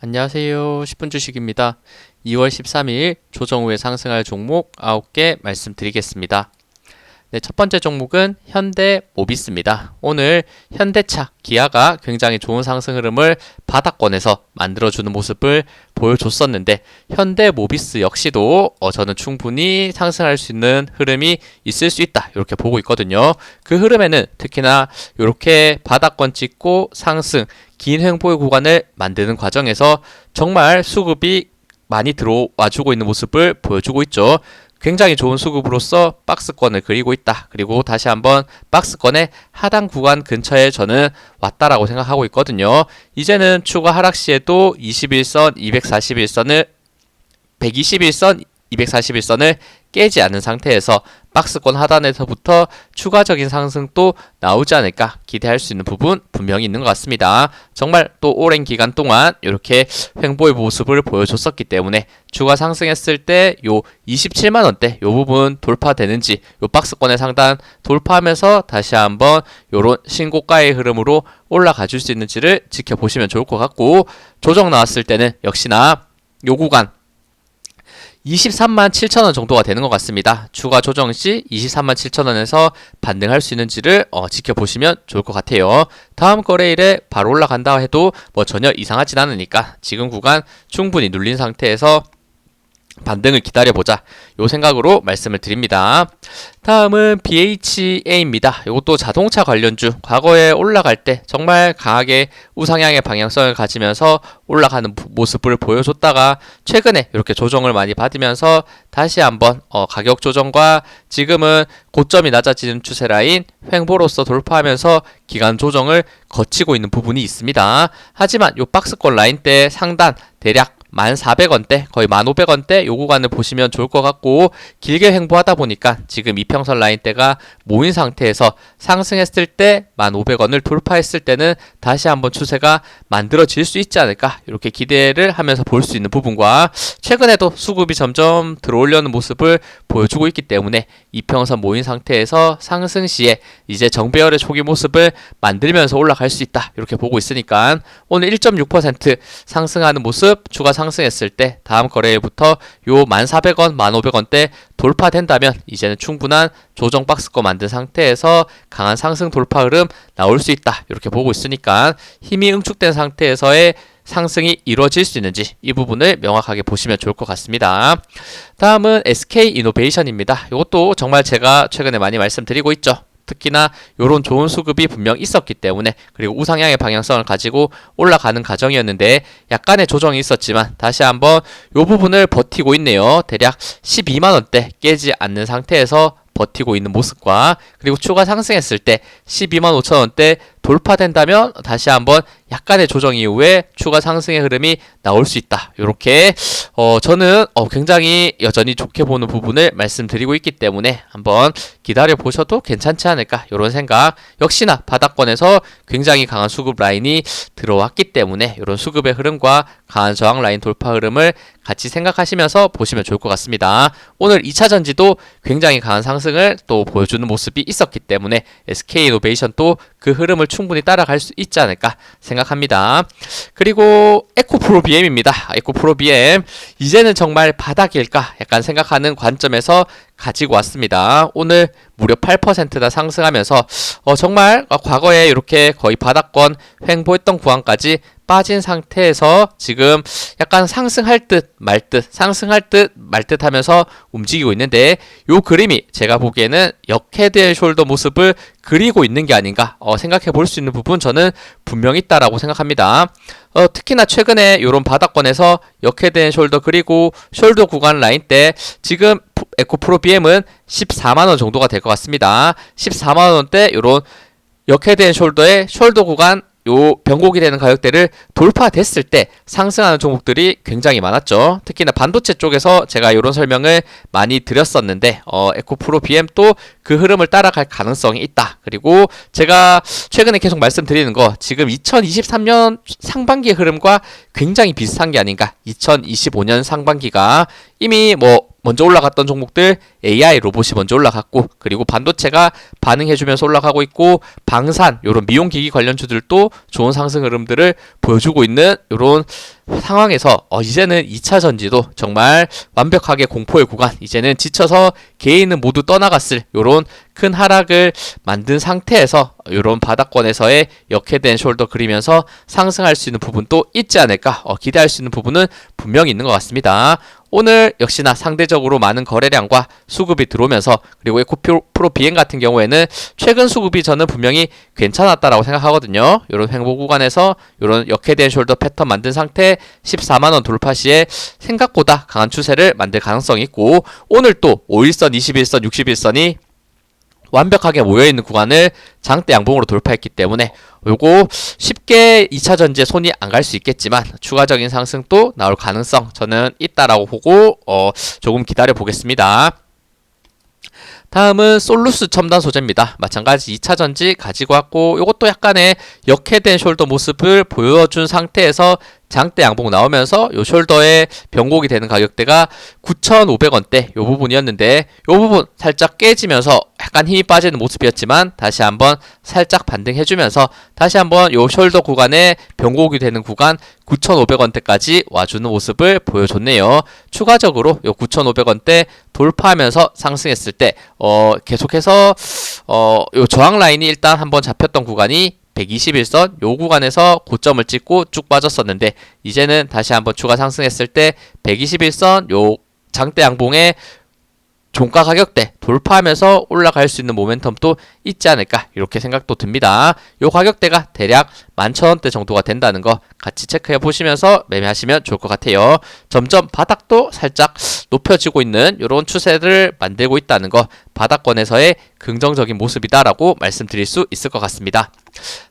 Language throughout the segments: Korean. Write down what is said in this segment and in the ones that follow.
안녕하세요. 10분 주식입니다. 2월 13일 조정 후에 상승할 종목 9개 말씀드리겠습니다. 네, 첫 번째 종목은 현대 모비스입니다. 오늘 현대차, 기아가 굉장히 좋은 상승 흐름을 바닥권에서 만들어주는 모습을 보여줬었는데 현대 모비스 역시도 어, 저는 충분히 상승할 수 있는 흐름이 있을 수 있다 이렇게 보고 있거든요. 그 흐름에는 특히나 이렇게 바닥권 찍고 상승 긴 횡보의 구간을 만드는 과정에서 정말 수급이 많이 들어와 주고 있는 모습을 보여주고 있죠. 굉장히 좋은 수급으로서 박스권을 그리고 있다. 그리고 다시 한번 박스권의 하단 구간 근처에 저는 왔다라고 생각하고 있거든요. 이제는 추가 하락 시에도 21선, 241선을 121선, 241선을 깨지 않은 상태에서 박스권 하단에서부터 추가적인 상승도 나오지 않을까 기대할 수 있는 부분 분명히 있는 것 같습니다. 정말 또 오랜 기간 동안 이렇게 횡보의 모습을 보여줬었기 때문에 추가 상승했을 때 요 27만 원대 요 부분 돌파되는지 요 박스권의 상단 돌파하면서 다시 한번 요런 신고가의 흐름으로 올라가 줄 수 있는지를 지켜보시면 좋을 것 같고 조정 나왔을 때는 역시나 요 구간 23만 7천 원 정도가 되는 것 같습니다. 추가 조정 시 23만 7천 원에서 반등할 수 있는지를 어, 지켜보시면 좋을 것 같아요. 다음 거래일에 바로 올라간다 해도 뭐 전혀 이상하진 않으니까 지금 구간 충분히 눌린 상태에서 반등을 기다려보자. 요 생각으로 말씀을 드립니다. 다음은 BHA입니다. 이것도 자동차 관련주. 과거에 올라갈 때 정말 강하게 우상향의 방향성을 가지면서 올라가는 모습을 보여줬다가 최근에 이렇게 조정을 많이 받으면서 다시 한번 어, 가격 조정과 지금은 고점이 낮아지는 추세 라인 횡보로서 돌파하면서 기간 조정을 거치고 있는 부분이 있습니다. 하지만 요 박스권 라인 때 상단 대략 1,400원대, 거의 1,500원대 요 구간을 보시면 좋을 것 같고 길게 횡보하다 보니까 지금 이평선 라인대가 모인 상태에서 상승했을 때 1,500원을 돌파했을 때는 다시 한번 추세가 만들어질 수 있지 않을까 이렇게 기대를 하면서 볼 수 있는 부분과 최근에도 수급이 점점 들어오려는 모습을 보여주고 있기 때문에 이평선 모인 상태에서 상승 시에 이제 정배열의 초기 모습을 만들면서 올라갈 수 있다 이렇게 보고 있으니까 오늘 1.6% 상승하는 모습 추가 상승했을 때 다음 거래일부터 요 1,400원, 1,500원대 돌파된다면 이제는 충분한 조정 박스권 만든 상태에서 강한 상승 돌파 흐름 나올 수 있다. 이렇게 보고 있으니까 힘이 응축된 상태에서의 상승이 이루어질 수 있는지 이 부분을 명확하게 보시면 좋을 것 같습니다. 다음은 SK 이노베이션입니다. 이것도 정말 제가 최근에 많이 말씀드리고 있죠. 특히나 이런 좋은 수급이 분명 있었기 때문에 그리고 우상향의 방향성을 가지고 올라가는 과정이었는데 약간의 조정이 있었지만 다시 한번 이 부분을 버티고 있네요. 대략 12만 원대 깨지 않는 상태에서 버티고 있는 모습과 그리고 추가 상승했을 때 12만 5천 원대 돌파된다면 다시 한번 약간의 조정 이후에 추가 상승의 흐름이 나올 수 있다. 이렇게 어 저는 어 굉장히 여전히 좋게 보는 부분을 말씀드리고 있기 때문에 한번 기다려 보셔도 괜찮지 않을까 이런 생각. 역시나 바닥권에서 굉장히 강한 수급 라인이 들어왔기 때문에 이런 수급의 흐름과 강한 저항 라인 돌파 흐름을 같이 생각하시면서 보시면 좋을 것 같습니다. 오늘 2차 전지도 굉장히 강한 상승을 또 보여주는 모습이 있었기 때문에 SK 이노베이션도 그 흐름을 충분히 따라갈 수 있지 않을까 생각합니다. 그리고 에코프로 BM입니다. 에코프로 BM 이제는 정말 바닥일까 약간 생각하는 관점에서 가지고 왔습니다. 오늘 무려 8%나 상승하면서 어, 정말 과거에 이렇게 거의 바닥권 횡보했던 구간까지 빠진 상태에서 지금 약간 상승할 듯 말 듯 상승할 듯 말 듯 하면서 움직이고 있는데 요 그림이 제가 보기에는 역헤드 숄더 모습을 그리고 있는 게 아닌가 어, 생각해 볼 수 있는 부분 저는 분명히 있다라고 생각합니다. 어, 특히나 최근에 이런 바닥권에서 역헤드 숄더 그리고 숄더 구간 라인 때 지금 에코프로 BM은 14만원 정도가 될 것 같습니다. 14만원대 이런 역헤드 숄더의 숄더 구간 요 변곡이 되는 가격대를 돌파됐을 때 상승하는 종목들이 굉장히 많았죠. 특히나 반도체 쪽에서 제가 이런 설명을 많이 드렸었는데 어, 에코프로 BM 또 그 흐름을 따라갈 가능성이 있다. 그리고 제가 최근에 계속 말씀드리는 거 지금 2023년 상반기의 흐름과 굉장히 비슷한 게 아닌가. 2025년 상반기가 이미 뭐 먼저 올라갔던 종목들 AI 로봇이 먼저 올라갔고 그리고 반도체가 반응해주면서 올라가고 있고 방산 요런 미용기기 관련주들도 좋은 상승 흐름들을 보여주고 있는 요런 상황에서 어 이제는 2차 전지도 정말 완벽하게 공포의 구간 이제는 지쳐서 개인은 모두 떠나갔을 요런 큰 하락을 만든 상태에서 요런 바닥권에서의 역해된 숄더 그리면서 상승할 수 있는 부분도 있지 않을까 어, 기대할 수 있는 부분은 분명히 있는 것 같습니다. 오늘 역시나 상대적으로 많은 거래량과 수급이 들어오면서 그리고 에코프로 비행 같은 경우에는 최근 수급이 저는 분명히 괜찮았다라고 생각하거든요. 이런 횡보 구간에서 이런 역해된 숄더 패턴 만든 상태 14만 원 돌파 시에 생각보다 강한 추세를 만들 가능성이 있고 오늘 또 5일선, 21선, 61선이 완벽하게 모여있는 구간을 장대 양봉으로 돌파했기 때문에 요거 쉽게 2차 전지에 손이 안 갈 수 있겠지만 추가적인 상승도 나올 가능성 저는 있다라고 보고 어 조금 기다려 보겠습니다. 다음은 솔루스 첨단 소재입니다. 마찬가지 2차 전지 가지고 왔고 이것도 약간의 역해된 숄더 모습을 보여준 상태에서 장대 양봉 나오면서 요 숄더에 변곡이 되는 가격대가 9,500원대 요 부분이었는데 요 부분 살짝 깨지면서 약간 힘이 빠지는 모습이었지만 다시 한번 살짝 반등해주면서 다시 한번 요 숄더 구간에 변곡이 되는 구간 9,500원대까지 와주는 모습을 보여줬네요. 추가적으로 요 9,500원대 돌파하면서 상승했을 때 어, 계속해서 어, 요 저항 라인이 일단 한번 잡혔던 구간이 121선 요 구간에서 고점을 찍고 쭉 빠졌었는데 이제는 다시 한번 추가 상승했을 때 121선 요 장대 양봉에 종가 가격대 돌파하면서 올라갈 수 있는 모멘텀도 있지 않을까 이렇게 생각도 듭니다. 요 가격대가 대략 11,000원대 정도가 된다는 거 같이 체크해 보시면서 매매하시면 좋을 것 같아요. 점점 바닥도 살짝 높여지고 있는 이런 추세를 만들고 있다는 거 바닥권에서의 긍정적인 모습이다라고 말씀드릴 수 있을 것 같습니다.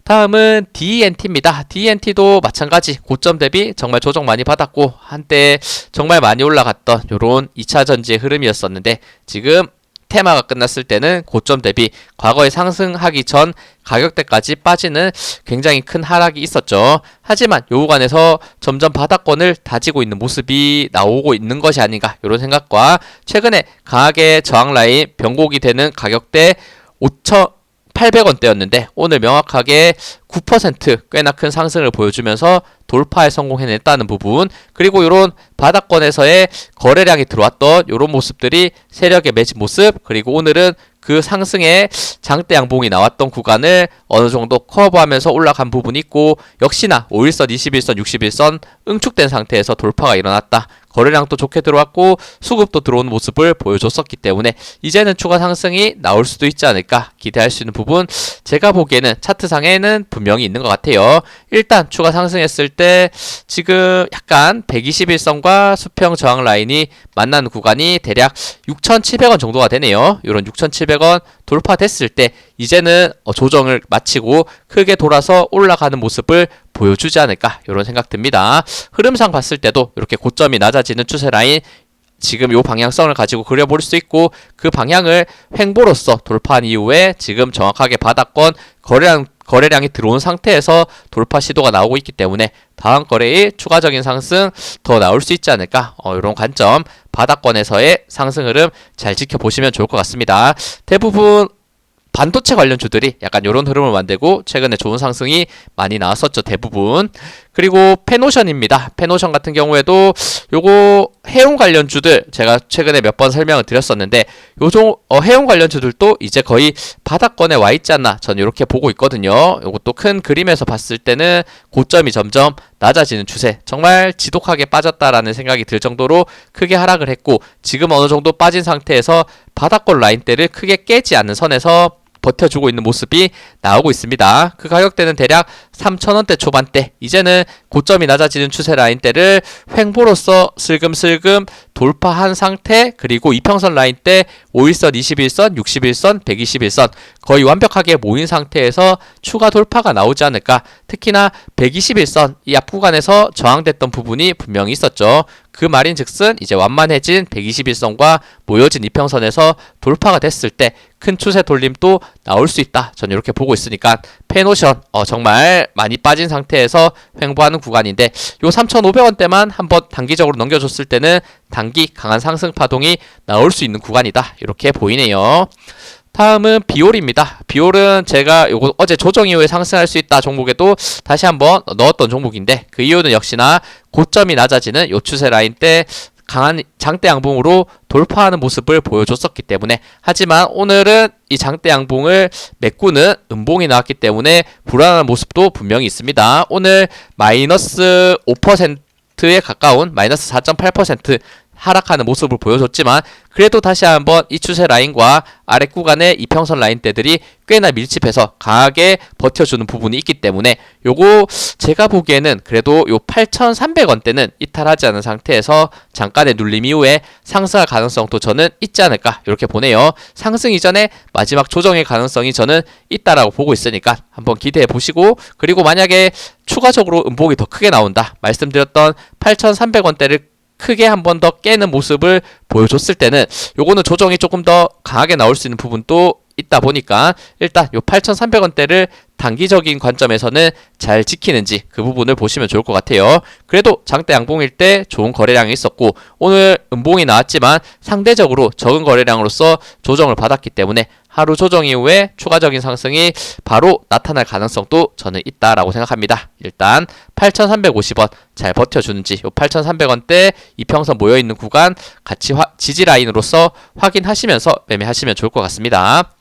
다음은 DNT입니다. DNT도 마찬가지 고점 대비 정말 조정 많이 받았고 한때 정말 많이 올라갔던 이런 2차 전지의 흐름이었었는데 지금 테마가 끝났을 때는 고점 대비 과거에 상승하기 전 가격대까지 빠지는 굉장히 큰 하락이 있었죠. 하지만 요 구간에서 점점 바닥권을 다지고 있는 모습이 나오고 있는 것이 아닌가 이런 생각과 최근에 강하게 저항 라인 변곡이 되는 가격대 5천 800원대였는데 오늘 명확하게 9% 꽤나 큰 상승을 보여주면서 돌파에 성공해냈다는 부분 그리고 이런 바닥권에서의 거래량이 들어왔던 이런 모습들이 세력의 매집 모습 그리고 오늘은 그 상승의 장대 양봉이 나왔던 구간을 어느 정도 커버하면서 올라간 부분이 있고 역시나 5일선, 21선, 61선 응축된 상태에서 돌파가 일어났다. 거래량도 좋게 들어왔고 수급도 들어오는 모습을 보여줬었기 때문에 이제는 추가 상승이 나올 수도 있지 않을까 기대할 수 있는 부분 제가 보기에는 차트상에는 분명히 있는 것 같아요. 일단 추가 상승했을 때 지금 약간 121선과 수평 저항 라인이 만나는 구간이 대략 6,700원 정도가 되네요. 이런 6,700원 돌파됐을 때 이제는 어, 조정을 마치고 크게 돌아서 올라가는 모습을 보여주지 않을까 이런 생각 듭니다. 흐름상 봤을 때도 이렇게 고점이 낮아지는 추세 라인 지금 요 방향성을 가지고 그려볼 수 있고 그 방향을 횡보로서 돌파한 이후에 지금 정확하게 바닥권 거래량 거래량이 들어온 상태에서 돌파 시도가 나오고 있기 때문에 다음 거래의 추가적인 상승 더 나올 수 있지 않을까 어, 이런 관점 바닥권에서의 상승 흐름 잘 지켜보시면 좋을 것 같습니다. 대부분 반도체 관련 주들이 약간 이런 흐름을 만들고 최근에 좋은 상승이 많이 나왔었죠 대부분. 그리고 페노션입니다. 페노션 같은 경우에도 요거 해운 관련 주들 제가 최근에 몇 번 설명을 드렸었는데 요종 어, 해운 관련 주들도 이제 거의 바닥권에 와 있지 않나 저는 이렇게 보고 있거든요. 요것도 큰 그림에서 봤을 때는 고점이 점점 낮아지는 추세. 정말 지독하게 빠졌다라는 생각이 들 정도로 크게 하락을 했고 지금 어느 정도 빠진 상태에서 바닥권 라인대를 크게 깨지 않는 선에서 버텨주고 있는 모습이 나오고 있습니다. 그 가격대는 대략 3,000원대 초반대, 이제는 고점이 낮아지는 추세 라인대를 횡보로서 슬금슬금 돌파한 상태, 그리고 이평선 라인대 5일선, 21선, 61선, 121선 거의 완벽하게 모인 상태에서 추가 돌파가 나오지 않을까. 특히나 121선 이 앞 구간에서 저항됐던 부분이 분명히 있었죠. 그 말인 즉슨 이제 완만해진 121선과 모여진 이평선에서 돌파가 됐을 때 큰 추세 돌림도 나올 수 있다. 전 이렇게 보고 있으니까 페노션 어, 정말 많이 빠진 상태에서 횡보하는 구간인데 요 3,500원대만 한번 단기적으로 넘겨줬을 때는 단기 강한 상승 파동이 나올 수 있는 구간이다. 이렇게 보이네요. 다음은 비올입니다. 비올은 제가 요거 어제 조정 이후에 상승할 수 있다 종목에도 다시 한번 넣었던 종목인데 그 이유는 역시나 고점이 낮아지는 요 추세 라인 때 강한 장대 양봉으로 돌파하는 모습을 보여줬었기 때문에 하지만 오늘은 이 장대 양봉을 메꾸는 음봉이 나왔기 때문에 불안한 모습도 분명히 있습니다. 오늘 마이너스 5% 에 가까운 마이너스 4.8% 하락하는 모습을 보여줬지만 그래도 다시 한번 이 추세 라인과 아래 구간의 이평선 라인대들이 꽤나 밀집해서 강하게 버텨주는 부분이 있기 때문에 요거 제가 보기에는 그래도 요 8,300원대는 이탈하지 않은 상태에서 잠깐의 눌림 이후에 상승할 가능성도 저는 있지 않을까 이렇게 보네요. 상승 이전에 마지막 조정의 가능성이 저는 있다라고 보고 있으니까 한번 기대해 보시고 그리고 만약에 추가적으로 음봉이 더 크게 나온다 말씀드렸던 8,300원대를 크게 한 번 더 깨는 모습을 보여줬을 때는 요거는 조정이 조금 더 강하게 나올 수 있는 부분도 있다 보니까 일단 요 8,300원대를 단기적인 관점에서는 잘 지키는지 그 부분을 보시면 좋을 것 같아요. 그래도 장대 양봉일 때 좋은 거래량이 있었고 오늘 음봉이 나왔지만 상대적으로 적은 거래량으로서 조정을 받았기 때문에 하루 조정 이후에 추가적인 상승이 바로 나타날 가능성도 저는 있다라고 생각합니다. 일단 8,350원 잘 버텨주는지 요 8,300원대 이평선 모여 있는 구간 같이 화- 지지 라인으로서 확인하시면서 매매하시면 좋을 것 같습니다.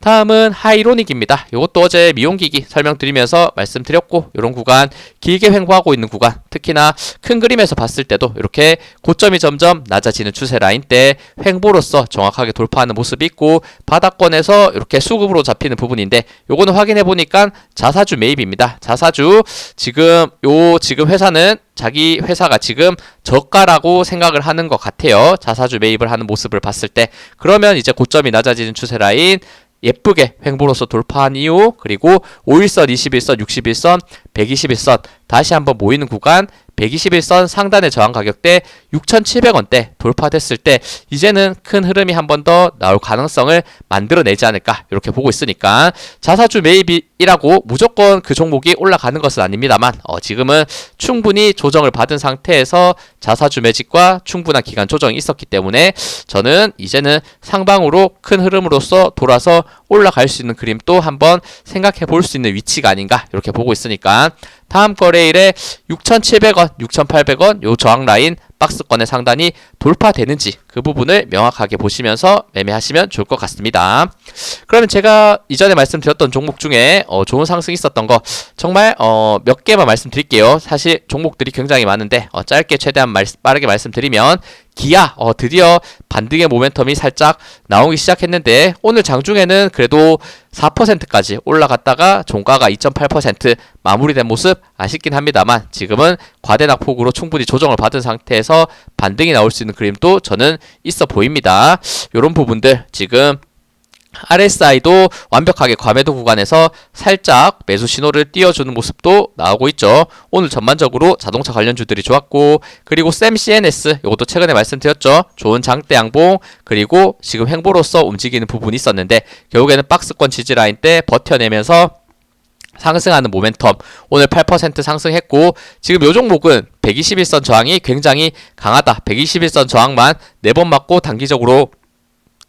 다음은 하이로닉입니다. 이것도 어제 미용기기 설명드리면서 말씀드렸고 이런 구간 길게 횡보하고 있는 구간 특히나 큰 그림에서 봤을 때도 이렇게 고점이 점점 낮아지는 추세 라인 때 횡보로서 정확하게 돌파하는 모습이 있고 바닥권에서 이렇게 수급으로 잡히는 부분인데 요거는 확인해 보니까 자사주 매입입니다. 자사주 지금 요 지금 회사는 자기 회사가 지금 저가라고 생각을 하는 것 같아요. 자사주 매입을 하는 모습을 봤을 때 그러면 이제 고점이 낮아지는 추세 라인 예쁘게 횡보로서 돌파한 이후 그리고 5일선, 21선, 61선, 121선 다시 한번 모이는 구간 121선 상단의 저항 가격대 6,700원대 돌파됐을 때 이제는 큰 흐름이 한 번 더 나올 가능성을 만들어내지 않을까 이렇게 보고 있으니까 자사주 매입이라고 무조건 그 종목이 올라가는 것은 아닙니다만 어, 지금은 충분히 조정을 받은 상태에서 자사주 매집과 충분한 기간 조정이 있었기 때문에 저는 이제는 상방으로 큰 흐름으로서 돌아서 올라갈 수 있는 그림 또 한번 생각해 볼 수 있는 위치가 아닌가 이렇게 보고 있으니까 다음 거래 일에 6,700원, 6,800원 요 저항 라인 박스권의 상단이 돌파되는지 그 부분을 명확하게 보시면서 매매하시면 좋을 것 같습니다. 그러면 제가 이전에 말씀드렸던 종목 중에 어, 좋은 상승이 있었던 거 정말 어, 몇 개만 말씀드릴게요. 사실 종목들이 굉장히 많은데 어, 짧게 최대한 말, 빠르게 말씀드리면 기아 어, 드디어 반등의 모멘텀이 살짝 나오기 시작했는데 오늘 장중에는 그래도 4%까지 올라갔다가 종가가 2.8% 마무리된 모습 아쉽긴 합니다만 지금은 과대 낙폭으로 충분히 조정을 받은 상태에서 반등이 나올 수 있는 그림도 저는 있어 보입니다. 이런 부분들 지금 RSI도 완벽하게 과매도 구간에서 살짝 매수 신호를 띄워주는 모습도 나오고 있죠. 오늘 전반적으로 자동차 관련주들이 좋았고 그리고 샘 CNS 이것도 최근에 말씀드렸죠. 좋은 장대 양봉 그리고 지금 횡보로서 움직이는 부분이 있었는데 결국에는 박스권 지지 라인 때 버텨내면서 상승하는 모멘텀 오늘 8% 상승했고 지금 요 종목은 121선 저항이 굉장히 강하다. 121선 저항만 4번 맞고 단기적으로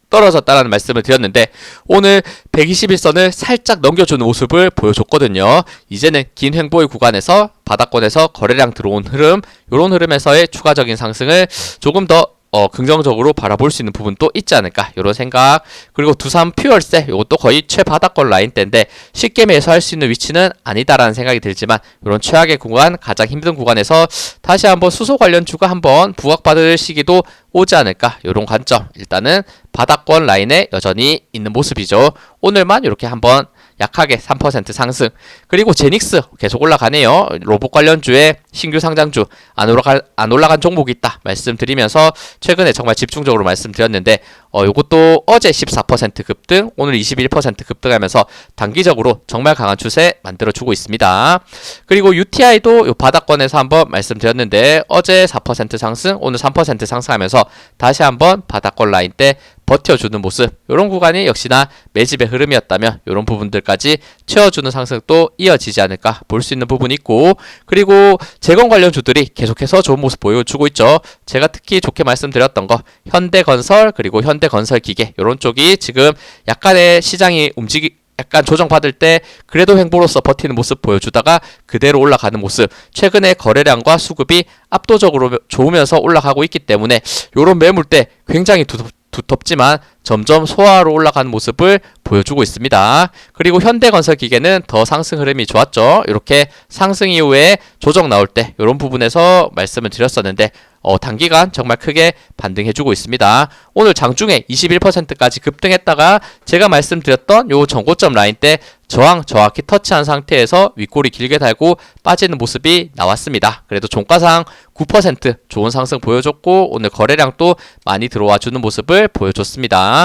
떨어졌다라는 말씀을 드렸는데 오늘 121선을 살짝 넘겨주는 모습을 보여줬거든요. 이제는 긴 횡보의 구간에서 바닥권에서 거래량 들어온 흐름 이런 흐름에서의 추가적인 상승을 조금 더 어, 긍정적으로 바라볼 수 있는 부분도 있지 않을까 이런 생각. 그리고 두산 퓨얼세 이것도 거의 최바닥권 라인대인데 쉽게 매수할 수 있는 위치는 아니다라는 생각이 들지만 이런 최악의 구간 가장 힘든 구간에서 다시 한번 수소 관련 주가 한번 부각받을 시기도 오지 않을까 이런 관점. 일단은 바닥권 라인에 여전히 있는 모습이죠. 오늘만 이렇게 한번 약하게 3% 상승. 그리고 제닉스 계속 올라가네요. 로봇 관련주에 신규 상장주 안 올라간 안 올라간 종목이 있다 말씀드리면서 최근에 정말 집중적으로 말씀드렸는데 어 요것도 어제 14% 급등, 오늘 21% 급등하면서 단기적으로 정말 강한 추세 만들어 주고 있습니다. 그리고 UTI도 요 바닥권에서 한번 말씀드렸는데 어제 4% 상승, 오늘 3% 상승하면서 다시 한번 바닥권 라인 때 버텨주는 모습 이런 구간이 역시나 매집의 흐름이었다면 이런 부분들까지 채워주는 상승도 이어지지 않을까 볼 수 있는 부분이 있고 그리고 재건 관련 주들이 계속해서 좋은 모습 보여주고 있죠. 제가 특히 좋게 말씀드렸던 거 현대건설 그리고 현대건설기계 이런 쪽이 지금 약간의 시장이 움직이 약간 조정받을 때 그래도 횡보로서 버티는 모습 보여주다가 그대로 올라가는 모습 최근에 거래량과 수급이 압도적으로 좋으면서 올라가고 있기 때문에 이런 매물대 굉장히 두텁, 두텁지만 점점 소화로 올라가는 모습을 보여주고 있습니다. 그리고 현대건설 기계는 더 상승 흐름이 좋았죠. 이렇게 상승 이후에 조정 나올 때 이런 부분에서 말씀을 드렸었는데 어, 단기간 정말 크게 반등해주고 있습니다. 오늘 장중에 21%까지 급등했다가 제가 말씀드렸던 요 전고점 라인 때 저항 정확히 터치한 상태에서 윗골이 길게 달고 빠지는 모습이 나왔습니다. 그래도 종가상 9% 좋은 상승 보여줬고 오늘 거래량도 많이 들어와 주는 모습을 보여줬습니다.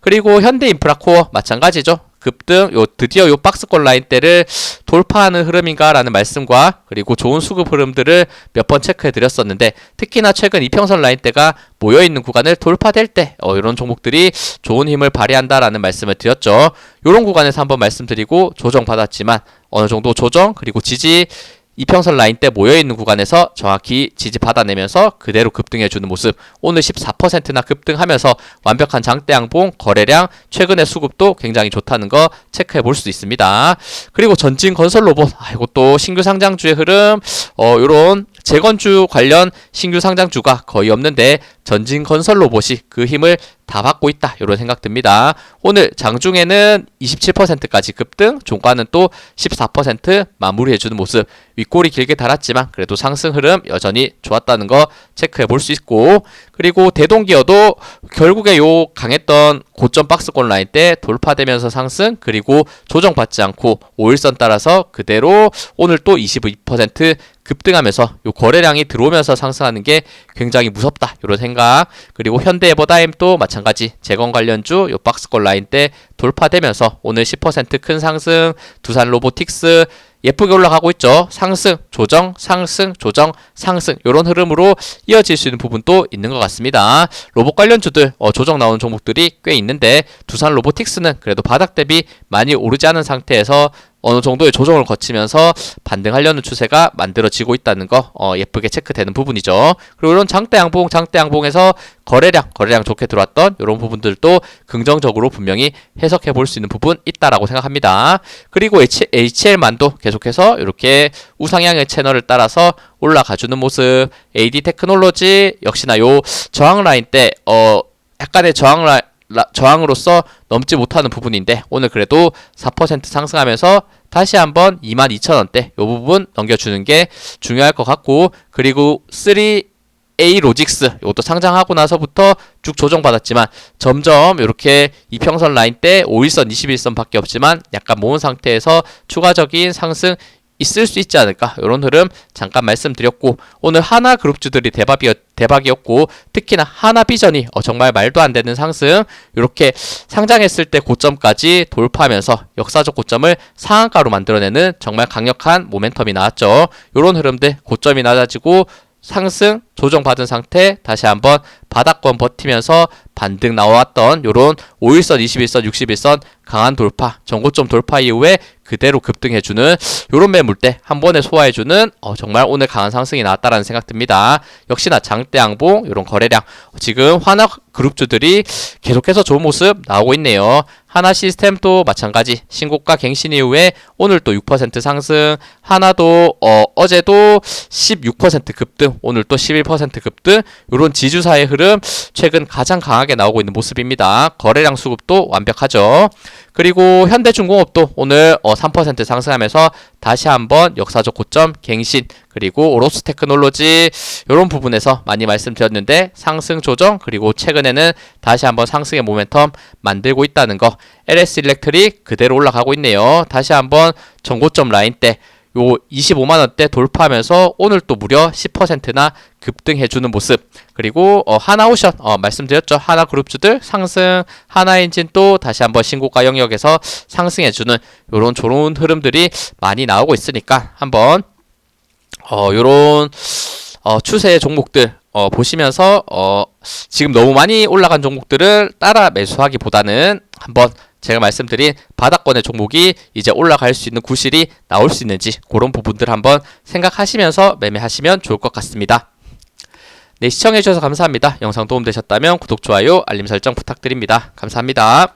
그리고 현대인프라코어 마찬가지죠. 급등 요 드디어 요 박스권 라인대를 돌파하는 흐름인가라는 말씀과 그리고 좋은 수급 흐름들을 몇 번 체크해 드렸었는데 특히나 최근 이평선 라인대가 모여 있는 구간을 돌파될 때 어, 이런 종목들이 좋은 힘을 발휘한다라는 말씀을 드렸죠. 이런 구간에서 한번 말씀드리고 조정 받았지만 어느 정도 조정 그리고 지지 이평선 라인 때 모여있는 구간에서 정확히 지지 받아내면서 그대로 급등해주는 모습. 오늘 14%나 급등하면서 완벽한 장대 양봉 거래량 최근의 수급도 굉장히 좋다는 거 체크해 볼 수 있습니다. 그리고 전진 건설 로봇. 아 이것도 신규 상장주의 흐름. 어 요런 재건주 관련 신규 상장주가 거의 없는데 전진 건설 로봇이 그 힘을 다 받고 있다 이런 생각 듭니다. 오늘 장중에는 27%까지 급등, 종가는 또 14% 마무리해주는 모습. 윗골이 길게 달았지만 그래도 상승 흐름 여전히 좋았다는 거 체크해 볼 수 있고 그리고 대동기어도 결국에 요 강했던 고점 박스권 라인 때 돌파되면서 상승 그리고 조정받지 않고 5일선 따라서 그대로 오늘 또 22% 급등하면서 요 거래량이 들어오면서 상승하는 게 굉장히 무섭다 이런 생각 그리고 현대에버다임 또 마찬가지 재건 관련주 요 박스권 라인 때 돌파되면서 오늘 10%큰 상승 두산 로보틱스 예쁘게 올라가고 있죠. 상승, 조정, 상승, 조정, 상승 이런 흐름으로 이어질 수 있는 부분도 있는 것 같습니다. 로봇 관련주들 어, 조정 나오는 종목들이 꽤 있는데 두산 로보틱스는 그래도 바닥 대비 많이 오르지 않은 상태에서 어느 정도의 조정을 거치면서 반등하려는 추세가 만들어지고 있다는 거 어, 예쁘게 체크되는 부분이죠. 그리고 이런 장대 양봉, 장대 양봉에서 거래량, 거래량 좋게 들어왔던 이런 부분들도 긍정적으로 분명히 해석해 볼 수 있는 부분 있다라고 생각합니다. 그리고 HL만도 계속해서 이렇게 우상향의 채널을 따라서 올라가주는 모습, AD 테크놀로지 역시나 요 저항 라인 때 어, 약간의 저항 라인 저항으로서 넘지 못하는 부분인데 오늘 그래도 4% 상승하면서 다시 한번 22,000원대 이 부분 넘겨주는 게 중요할 것 같고 그리고 3A 로직스 이것도 상장하고 나서부터 쭉 조정받았지만 점점 이렇게 이평선 라인 때 5일선 21선 밖에 없지만 약간 모은 상태에서 추가적인 상승 있을 수 있지 않을까? 이런 흐름 잠깐 말씀드렸고 오늘 하나 그룹주들이 대박이었, 대박이었고 특히나 하나 비전이 어, 정말 말도 안 되는 상승 이렇게 상장했을 때 고점까지 돌파하면서 역사적 고점을 상한가로 만들어내는 정말 강력한 모멘텀이 나왔죠. 이런 흐름들 고점이 낮아지고 상승 조정받은 상태 다시 한번 바닥권 버티면서 반등 나왔던 요런 5일선, 21선, 61선 강한 돌파, 전고점 돌파 이후에 그대로 급등해주는 요런 매물대 한 번에 소화해주는 어, 정말 오늘 강한 상승이 나왔다라는 생각 듭니다. 역시나 장대 양봉 요런 거래량 지금 환화 그룹주들이 계속해서 좋은 모습 나오고 있네요. 하나 시스템도 마찬가지 신고가 갱신 이후에 오늘 또 6% 상승 하나도 어, 어제도 16% 급등 오늘 또11% 급등 요런 지주사의 흐름 최근 가장 강하게 나오고 있는 모습입니다. 거래량 수급도 완벽하죠. 그리고 현대중공업도 오늘 어, 3% 상승하면서 다시 한번 역사적 고점 갱신 그리고 오로스 테크놀로지 이런 부분에서 많이 말씀드렸는데 상승 조정 그리고 최근에는 다시 한번 상승의 모멘텀 만들고 있다는 거 LS 일렉트릭 그대로 올라가고 있네요. 다시 한번 전고점 라인 때 요 25만 원대 돌파하면서 오늘 또 무려 10%나 급등해주는 모습. 그리고 어, 하나오션 어, 말씀드렸죠. 하나그룹주들 상승 하나엔진 또 다시 한번 신고가 영역에서 상승해주는 요런 좋은 흐름들이 많이 나오고 있으니까 한번 어, 요런 어, 추세의 종목들 어, 보시면서 어, 지금 너무 많이 올라간 종목들을 따라 매수하기보다는 한번 제가 말씀드린 바닥권의 종목이 이제 올라갈 수 있는 구실이 나올 수 있는지 그런 부분들 한번 생각하시면서 매매하시면 좋을 것 같습니다. 네, 시청해주셔서 감사합니다. 영상 도움되셨다면 구독, 좋아요, 알림 설정 부탁드립니다. 감사합니다.